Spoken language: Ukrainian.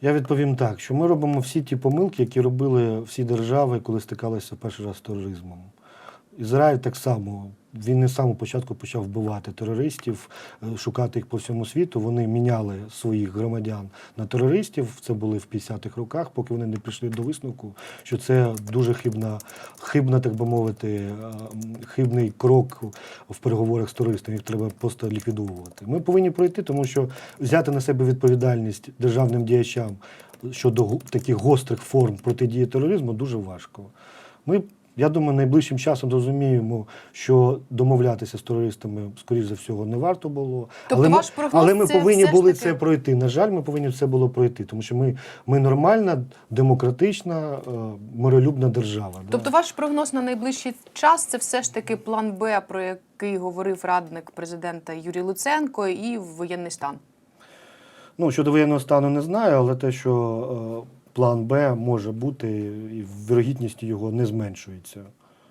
Я відповім так, що ми робимо всі ті помилки, які робили всі держави, коли стикалися перший раз з тероризмом. Ізраїль так само. Він не самого початку почав вбивати терористів, е, шукати їх по всьому світу. Вони міняли своїх громадян на терористів. Це були в 50-х роках, поки вони не прийшли до висновку, що це дуже хибна, хибна, так би мовити, е, хибний крок в переговорах з терористами. Їх треба просто ліквідовувати. Ми повинні пройти, тому що взяти на себе відповідальність державним діячам щодо таких гострих форм протидії тероризму дуже важко. Ми, я думаю, найближчим часом зрозуміємо, що домовлятися з терористами, скоріш за всього, не варто було. Тобто але, ми, ваш прогноз але ми це повинні все були таки- це пройти. На жаль, ми повинні це було пройти, тому що ми, ми нормальна, демократична, е, миролюбна держава. да. Тобто, ваш прогноз на найближчий час це все ж таки план Б, про який говорив радник президента Юрій Луценко, і воєнний стан. Ну, щодо воєнного стану не знаю, але те, що е, план Б може бути, і вірогідність його не зменшується.